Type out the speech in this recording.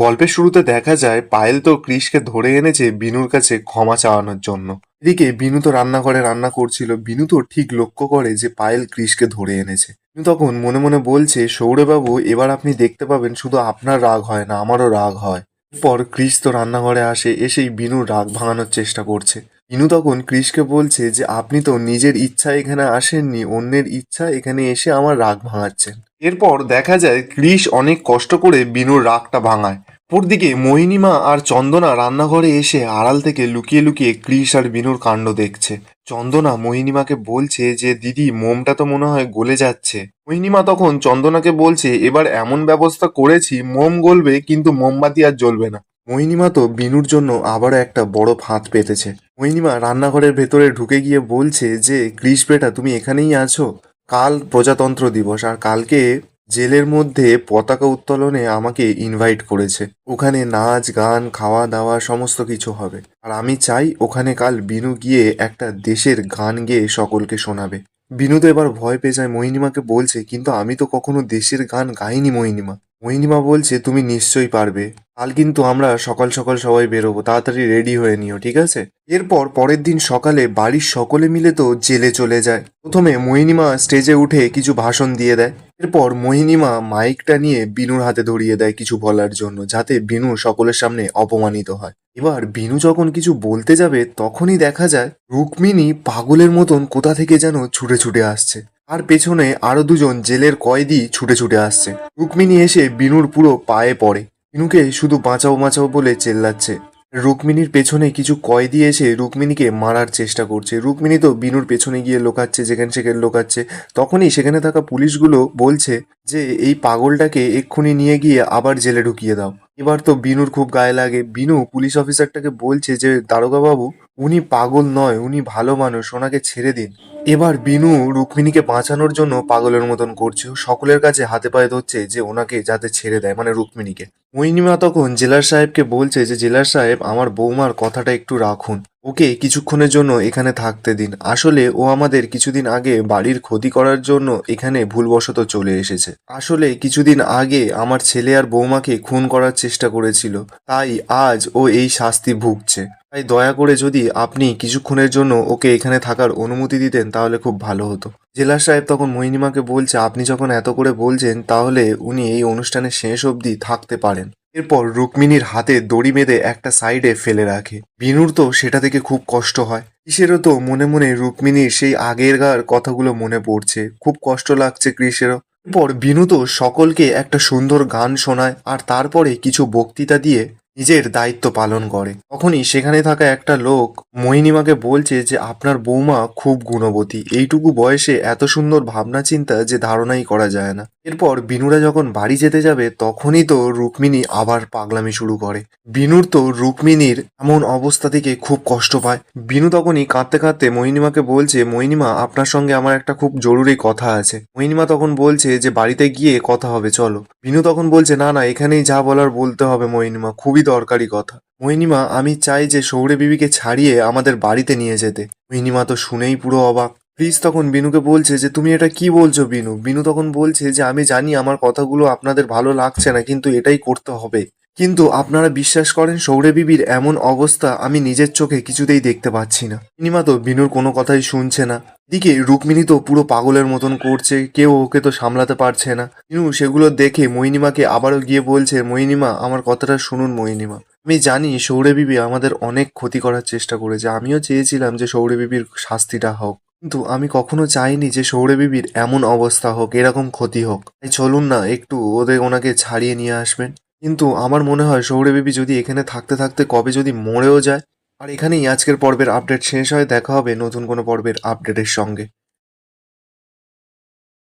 গল্পের শুরুতে দেখা যায় পায়েল তো কৃষকে ধরে এনেছে বিনুর কাছে ক্ষমা চাওয়ানোর জন্য। এদিকে বিনু তো রান্নাঘরে রান্না করছিল। বিনু তো ঠিক লক্ষ্য করে যে পায়েল কৃষকে ধরে এনেছে। বিনু তখন মনে মনে বলছে সৌরবাবু এবার আপনি দেখতে পাবেন শুধু আপনার রাগ হয় না, আমারও রাগ হয়। পর ক্রিস তো রান্নাঘরে আসে, এসেই বিনুর রাগ ভাঙানোর চেষ্টা করছে। বিনু তখন ক্রিসকে বলছে যে, আপনি তো নিজের ইচ্ছা এখানে আসেননি, অন্যের ইচ্ছা এখানে এসে আমার রাগ ভাঙাচ্ছেন। এরপর দেখা যায় ক্রিস অনেক কষ্ট করে বিনুর রাগটা ভাঙায়। অপরদিকে মোহিনীমা আর চন্দনা রান্নাঘরে এসে আড়াল থেকে লুকিয়ে লুকিয়ে ক্রিস আর বিনুর কাণ্ড দেখছে। চন্দনা মোহিনীমাকে বলছে যে, দিদি, মোমটা তো মনে হয় গলে যাচ্ছে। মোহিনীমা তখন চন্দনাকে বলছে, এবার এমন ব্যবস্থা করেছি, মোম গলবে কিন্তু মোমবাতি আর জ্বলবে না। মোহিনীমা তো বিনুর জন্য আবারও একটা বড় ফাঁদ পেতেছে। মোহিনীমা রান্নাঘরের ভেতরে ঢুকে গিয়ে বলছে যে ক্রিস বেটা, তুমি এখানেই আছো? কাল প্রজাতন্ত্র দিবস আর কালকে জেলের মধ্যে পতাকা উত্তোলনে আমাকে ইনভাইট করেছে। ওখানে নাচ, গান খাওয়া দাওয়া সমস্ত কিছু হবে। আর আমি চাই ওখানে কাল বিনু গিয়ে একটা দেশের গান গেয়ে সকলকে শোনাবে। বিনু তো এবার ভয় পেয়ে যায়। মোহিনীমাকে বলছে, কিন্তু আমি তো কখনো দেশের গান গাইনি, মোহিনীমা। মোহিনীমা বলছে, তুমি নিশ্চয়ই পারবে। কাল কিন্তু আমরা সকাল সকাল সবাই বেরোবো। তাড়াতাড়ি রেডি হয়ে নিও, ঠিক আছে? এরপর পরের দিন সকালে বাড়ির সকলে মিলে তো জেলে চলে যায়। প্রথমে মোহিনীমা স্টেজে উঠে কিছু ভাষণ দিয়ে দেয়। এরপর মোহিনীমা মাইকটা নিয়ে বিনুর হাতে ধরিয়ে দেয় কিছু বলার জন্য, যাতে বিনু সকলের সামনে অপমানিত হয়। এবার বিনু যখন কিছু বলতে যাবে, তখনই দেখা যায় রুক্মিণী পাগলের মতন কোথা থেকে যেন ছুটে ছুটে আসছে। আর পেছনে আরও দুজন জেলের কয়েদি ছুটে ছুটে আসছে। রুক্মিণী এসে বিনুর পুরো পায়ে পড়ে। বিনুকে শুধু বাঁচাও বাঁচাও বলে চেল্লাচ্ছে। রুক্মিণীর পেছনে কিছু কয়েদি এসে রুক্মিণীকে মারার চেষ্টা করছে। রুক্মিণী তো বিনুর পেছনে গিয়ে লোকাচ্ছে, যেখানে সেখানে লোকাচ্ছে। তখনই সেখানে থাকা পুলিশগুলো বলছে যে, এই পাগলটাকে এক্ষুনি নিয়ে গিয়ে আবার জেলে ঢুকিয়ে দাও। এবার তো বিনুর খুব গায়ে লাগে। বিনু, পুলিশ অফিসারটাকে বলছে যে দারোগা বাবু উনি পাগল নয়, উনি ভালো মানুষ, ওনাকে ছেড়ে দিন। এবার বিনু রুক্মিণীকে বাঁচানোর জন্য পাগলের মতন করছে। সকলের কাছে হাতে পায়ে ধরছে যে, ওনাকে যাতে ছেড়ে দেয় মানে রুক্মিণীকে। মৈনিমা তখন জেলার সাহেবকে বলছে যে, জেলার সাহেব, আমার বৌমার কথাটা একটু রাখুন। ওকে কিছুক্ষণের জন্য এখানে থাকতে দিন। আসলে ও আমাদের কিছুদিন আগে বাড়ির ক্ষতি করার জন্য এখানে ভুলবশত চলে এসেছে। আসলে কিছুদিন আগে আমার ছেলে আর বৌমাকে খুন করার চেষ্টা করেছিল। তাই আজ ও এই শাস্তি ভুগছে। তাই দয়া করে যদি আপনি কিছুক্ষণের জন্য ওকে এখানে থাকার অনুমতি দিতেন তাহলে খুব ভালো হতো। জেলার সাহেব তখন মোহিনীমাকে বলছে, আপনি যখন এত করে বলছেন তাহলে উনি এই অনুষ্ঠানের শেষ অবধি থাকতে পারেন। এরপর রুক্মিণীর হাতে দড়ি বেঁধে একটা সাইডে ফেলে রাখে। বিনুর তো সেটা থেকে খুব কষ্ট হয়। কৃষেরও তো মনে মনে রুক্মিণীর সেই আগেরকার কথাগুলো মনে পড়ছে। খুব কষ্ট লাগছে কৃষেরও। এরপর বিনু তো সকলকে একটা সুন্দর গান শোনায় আর তারপরে কিছু বক্তৃতা দিয়ে নিজের দায়িত্ব পালন করে। তখনই সেখানে থাকা একটা লোক মোহিনীমাকে বলছে যে, আপনার বৌমা খুব গুণবতী। এইটুকু বয়সে এত সুন্দর ভাবনা চিন্তা যে ধারণাই করা যায় না। এরপর বিনুরা যখন বাড়ি যেতে যাবে, তখনই তো রুক্মিণী আবার পাগলামি শুরু করে। বিনুর তো রুক্মিণীর এমন অবস্থা থেকে খুব কষ্ট পায়। বিনু তখনই কাঁদতে কাঁদতে মোহিনীমাকে বলছে, মোহিনীমা, আপনার সঙ্গে আমার একটা খুব জরুরি কথা আছে। মোহিনীমা তখন বলছে যে, বাড়িতে গিয়ে কথা হবে, চলো। বিনু তখন বলছে, না না, এখানেই যা বলার বলতে হবে মোহিনীমা, খুবই দরকারি কথা। মোহিনীমা, আমি চাই যে সৌরে বিবিকে ছাড়িয়ে আমাদের বাড়িতে নিয়ে যেতে। মোহিনীমা তো শুনেই পুরো অবাক। প্লিজ তখন বিনুকে বলছে যে, তুমি এটা কি বলছো বিনু? বিনু তখন বলছে যে, আমি জানি আমার কথাগুলো আপনাদের ভালো লাগছে না, কিন্তু এটাই করতে হবে। কিন্তু আপনারা বিশ্বাস করেন সৌরে বিবির এমন অবস্থা আমি নিজের চোখে কিছুতেই দেখতে পাচ্ছি না। নিমা তো বিনুর কোনো কথাই শুনছে না। দিকে রুক্মিণী তো পুরো পাগলের মতন করছে, কেউ ওকে তো সামলাতে পারছে না। বিনু সেগুলো দেখে মইনিমাকে আবারও গিয়ে বলছে মইনিমা আমার কথাটা শুনুন মইনিমা আমি জানি সৌরে বিবি আমাদের অনেক ক্ষতি করার চেষ্টা করেছে। আমিও চেয়েছিলাম যে সৌরে বিবির শাস্তিটা হোক। কিন্তু আমি কখনো চাইনি যে সৌরে বিবির এমন অবস্থা হোক, এরকম ক্ষতি হোক। তাই চলুন না, একটু ওদের ওনাকে ছাড়িয়ে নিয়ে আসবেন। কিন্তু আমার মনে হয় সৌরে বিবি যদি এখানে থাকতে থাকতে কবে যদি মরেও যায় আর এখানেই আজকের পর্বের আপডেট শেষ হয়। দেখা হবে নতুন কোনো পর্বের আপডেটের সঙ্গে।